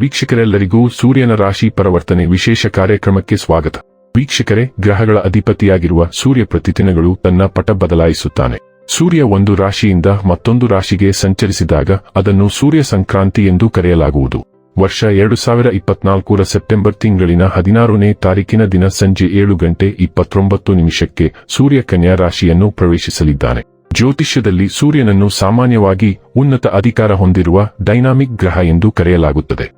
ವೀಕ್ಷಕರೆಲ್ಲರಿಗೂ ಸೂರ್ಯನ ರಾಶಿ ಪರಿವರ್ತನೆ ವಿಶೇಷ ಕಾರ್ಯಕ್ರಮಕ್ಕೆ ಸ್ವಾಗತ. ವೀಕ್ಷಕರೇ, ಗ್ರಹಗಳ ಅಧಿಪತಿಯಾಗಿರುವ ಸೂರ್ಯ ಪ್ರತಿದಿನಗಳು ತನ್ನ ಪಟ ಬದಲಾಯಿಸುತ್ತಾನೆ. ಸೂರ್ಯ ಒಂದು ರಾಶಿಯಿಂದ ಮತ್ತೊಂದು ರಾಶಿಗೆ ಸಂಚರಿಸಿದಾಗ ಅದನ್ನು ಸೂರ್ಯ ಸಂಕ್ರಾಂತಿ ಎಂದು ಕರೆಯಲಾಗುವುದು. ವರ್ಷ ಎರಡು ಸಾವಿರ ಇಪ್ಪತ್ನಾಲ್ಕರ ಸೆಪ್ಟೆಂಬರ್ ತಿಂಗಳಿನ ಹದಿನಾರನೇ ತಾರೀಕಿನ ದಿನ ಸಂಜೆ ಏಳು ಗಂಟೆ ಇಪ್ಪತ್ತೊಂಬತ್ತು ನಿಮಿಷಕ್ಕೆ ಸೂರ್ಯ ಕನ್ಯಾ ರಾಶಿಯನ್ನು ಪ್ರವೇಶಿಸಲಿದ್ದಾನೆ. ಜ್ಯೋತಿಷ್ಯದಲ್ಲಿ ಸೂರ್ಯನನ್ನು ಸಾಮಾನ್ಯವಾಗಿ ಉನ್ನತ ಅಧಿಕಾರ ಹೊಂದಿರುವ ಡೈನಾಮಿಕ್ ಗ್ರಹ ಎಂದು ಕರೆಯಲಾಗುತ್ತದೆ.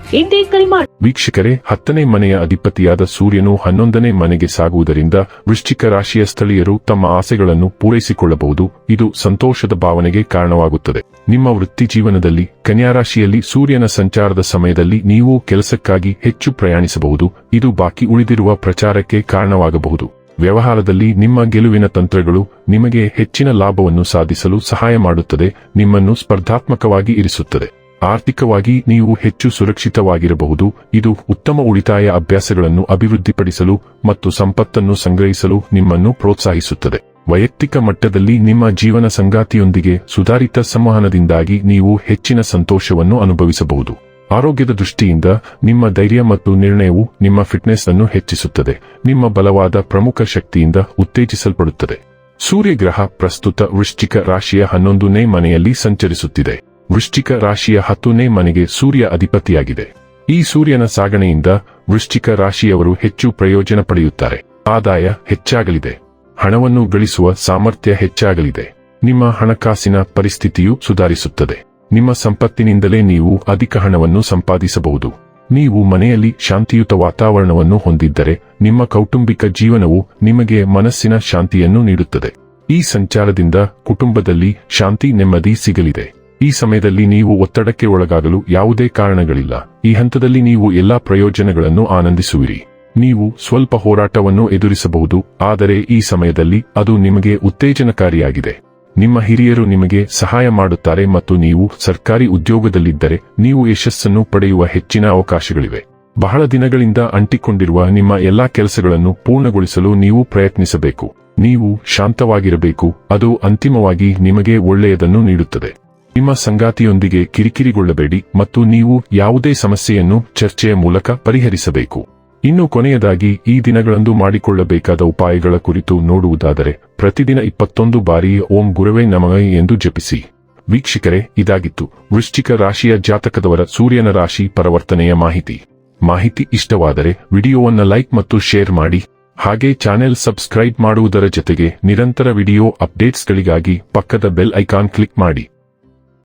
ವೀಕ್ಷಕರೇ, ಹತ್ತನೇ ಮನೆಯ ಅಧಿಪತಿಯಾದ ಸೂರ್ಯನು ಹನ್ನೊಂದನೇ ಮನೆಗೆ ಸಾಗುವುದರಿಂದ ವೃಶ್ಚಿಕ ರಾಶಿಯ ಸ್ಥಳೀಯರು ತಮ್ಮ ಆಸೆಗಳನ್ನು ಪೂರೈಸಿಕೊಳ್ಳಬಹುದು. ಇದು ಸಂತೋಷದ ಭಾವನೆಗೆ ಕಾರಣವಾಗುತ್ತದೆ. ನಿಮ್ಮ ವೃತ್ತಿ ಜೀವನದಲ್ಲಿ, ಕನ್ಯಾ ರಾಶಿಯಲ್ಲಿ ಸೂರ್ಯನ ಸಂಚಾರದ ಸಮಯದಲ್ಲಿ ನೀವು ಕೆಲಸಕ್ಕಾಗಿ ಹೆಚ್ಚು ಪ್ರಯಾಣಿಸಬಹುದು. ಇದು ಬಾಕಿ ಉಳಿದಿರುವ ಪ್ರಚಾರಕ್ಕೆ ಕಾರಣವಾಗಬಹುದು. ವ್ಯವಹಾರದಲ್ಲಿ ನಿಮ್ಮ ಗೆಲುವಿನ ತಂತ್ರಗಳು ನಿಮಗೆ ಹೆಚ್ಚಿನ ಲಾಭವನ್ನು ಸಾಧಿಸಲು ಸಹಾಯ ಮಾಡುತ್ತದೆ. ನಿಮ್ಮನ್ನು ಸ್ಪರ್ಧಾತ್ಮಕವಾಗಿ ಇರಿಸುತ್ತದೆ. ಆರ್ಥಿಕವಾಗಿ ನೀವು ಹೆಚ್ಚು ಸುರಕ್ಷಿತವಾಗಿರಬಹುದು. ಇದು ಉತ್ತಮ ಉಳಿತಾಯ ಅಭ್ಯಾಸಗಳನ್ನು ಅಭಿವೃದ್ಧಿಪಡಿಸಲು ಮತ್ತು ಸಂಪತ್ತನ್ನು ಸಂಗ್ರಹಿಸಲು ನಿಮ್ಮನ್ನು ಪ್ರೋತ್ಸಾಹಿಸುತ್ತದೆ. ವೈಯಕ್ತಿಕ ಮಟ್ಟದಲ್ಲಿ ನಿಮ್ಮ ಜೀವನ ಸಂಗಾತಿಯೊಂದಿಗೆ ಸುಧಾರಿತ ಸಂವಹನದಿಂದಾಗಿ ನೀವು ಹೆಚ್ಚಿನ ಸಂತೋಷವನ್ನು ಅನುಭವಿಸಬಹುದು. ಆರೋಗ್ಯದ ದೃಷ್ಟಿಯಿಂದ ನಿಮ್ಮ ಧೈರ್ಯ ಮತ್ತು ನಿರ್ಣಯವು ನಿಮ್ಮ ಫಿಟ್ನೆಸ್ ಅನ್ನು ಹೆಚ್ಚಿಸುತ್ತದೆ. ನಿಮ್ಮ ಬಲವಾದ ಪ್ರಮುಖ ಶಕ್ತಿಯಿಂದ ಉತ್ತೇಜಿಸಲ್ಪಡುತ್ತದೆ. ಸೂರ್ಯಗ್ರಹ ಪ್ರಸ್ತುತ ವೃಶ್ಚಿಕ ರಾಶಿಯ ಹನ್ನೊಂದನೇ ಮನೆಯಲ್ಲಿ ಸಂಚರಿಸುತ್ತಿದೆ. ವೃಶ್ಚಿಕ ರಾಶಿಯ ಹತ್ತನೇ ಮನೆಗೆ ಸೂರ್ಯ ಅಧಿಪತಿಯಾಗಿದೆ. ಈ ಸೂರ್ಯನ ಸಾಗಣೆಯಿಂದ ವೃಶ್ಚಿಕ ರಾಶಿಯವರು ಹೆಚ್ಚು ಪ್ರಯೋಜನ ಪಡೆಯುತ್ತಾರೆ. ಆದಾಯ ಹೆಚ್ಚಾಗಲಿದೆ. ಹಣವನ್ನು ಗಳಿಸುವ ಸಾಮರ್ಥ್ಯ ಹೆಚ್ಚಾಗಲಿದೆ. ನಿಮ್ಮ ಹಣಕಾಸಿನ ಪರಿಸ್ಥಿತಿಯು ಸುಧಾರಿಸುತ್ತದೆ. ನಿಮ್ಮ ಸಂಪತ್ತಿನಿಂದಲೇ ನೀವು ಅಧಿಕ ಹಣವನ್ನು ಸಂಪಾದಿಸಬಹುದು. ನೀವು ಮನೆಯಲ್ಲಿ ಶಾಂತಿಯುತ ವಾತಾವರಣವನ್ನು ಹೊಂದಿದ್ದರೆ ನಿಮ್ಮ ಕೌಟುಂಬಿಕ ಜೀವನವು ನಿಮಗೆ ಮನಸ್ಸಿನ ಶಾಂತಿಯನ್ನು ನೀಡುತ್ತದೆ. ಈ ಸಂಚಾರದಿಂದ ಕುಟುಂಬದಲ್ಲಿ ಶಾಂತಿ ನೆಮ್ಮದಿ ಸಿಗಲಿದೆ. ಈ ಸಮಯದಲ್ಲಿ ನೀವು ಒತ್ತಡಕ್ಕೆ ಒಳಗಾಗಲು ಯಾವುದೇ ಕಾರಣಗಳಿಲ್ಲ. ಈ ಹಂತದಲ್ಲಿ ನೀವು ಎಲ್ಲಾ ಪ್ರಯೋಜನಗಳನ್ನು ಆನಂದಿಸುವಿರಿ. ನೀವು ಸ್ವಲ್ಪ ಹೋರಾಟವನ್ನು ಎದುರಿಸಬಹುದು, ಆದರೆ ಈ ಸಮಯದಲ್ಲಿ ಅದು ನಿಮಗೆ ಉತ್ತೇಜನಕಾರಿಯಾಗಿದೆ. ನಿಮ್ಮ ಹಿರಿಯರು ನಿಮಗೆ ಸಹಾಯ ಮಾಡುತ್ತಾರೆ ಮತ್ತು ನೀವು ಸರ್ಕಾರಿ ಉದ್ಯೋಗದಲ್ಲಿದ್ದರೆ ನೀವು ಯಶಸ್ಸನ್ನು ಪಡೆಯುವ ಹೆಚ್ಚಿನ ಅವಕಾಶಗಳಿವೆ. ಬಹಳ ದಿನಗಳಿಂದ ಅಂಟಿಕೊಂಡಿರುವ ನಿಮ್ಮ ಎಲ್ಲಾ ಕೆಲಸಗಳನ್ನು ಪೂರ್ಣಗೊಳಿಸಲು ನೀವು ಪ್ರಯತ್ನಿಸಬೇಕು. ನೀವು ಶಾಂತವಾಗಿರಬೇಕು, ಅದು ಅಂತಿಮವಾಗಿ ನಿಮಗೆ ಒಳ್ಳೆಯದನ್ನು ನೀಡುತ್ತದೆ. ನಿಮ್ಮ ಸಂಗಾತಿಯೊಂದಿಗೆ ಕಿರಿಕಿರಿಗೊಳ್ಳಬೇಡಿ ಮತ್ತು ನೀವು ಯಾವುದೇ ಸಮಸ್ಯೆಯನ್ನು ಚರ್ಚೆಯ ಮೂಲಕ ಪರಿಹರಿಸಬೇಕು. ಇನ್ನು ಕೊನೆಯದಾಗಿ, ಈ ದಿನಗಳಂದು ಮಾಡಿಕೊಳ್ಳಬೇಕಾದ ಉಪಾಯಗಳ ಕುರಿತು ನೋಡುವುದಾದರೆ, ಪ್ರತಿದಿನ ಇಪ್ಪತ್ತೊಂದು ಬಾರಿ ಓಂ ಗುರುವೇ ನಮಃ ಎಂದು ಜಪಿಸಿ. ವೀಕ್ಷಕರೇ, ಇದಾಗಿತ್ತು. ವೃಶ್ಚಿಕ ರಾಶಿಯ ಜಾತಕದವರ ಸೂರ್ಯನ ರಾಶಿ ಪರಿವರ್ತನೆಯ ಮಾಹಿತಿ. ಮಾಹಿತಿ ಇಷ್ಟವಾದರೆ, ವಿಡಿಯೋವನ್ನು ಲೈಕ್ ಮತ್ತು ಶೇರ್ ಮಾಡಿ. ಹಾಗೆ ಚಾನೆಲ್ ಸಬ್ಸ್ಕ್ರೈಬ್ ಮಾಡುವುದರ ಜೊತೆಗೆ ನಿರಂತರ ವಿಡಿಯೋ ಅಪ್ಡೇಟ್ಸ್ಗಳಿಗಾಗಿ ಪಕ್ಕದ ಬೆಲ್ ಐಕಾನ್ ಕ್ಲಿಕ್ ಮಾಡಿ.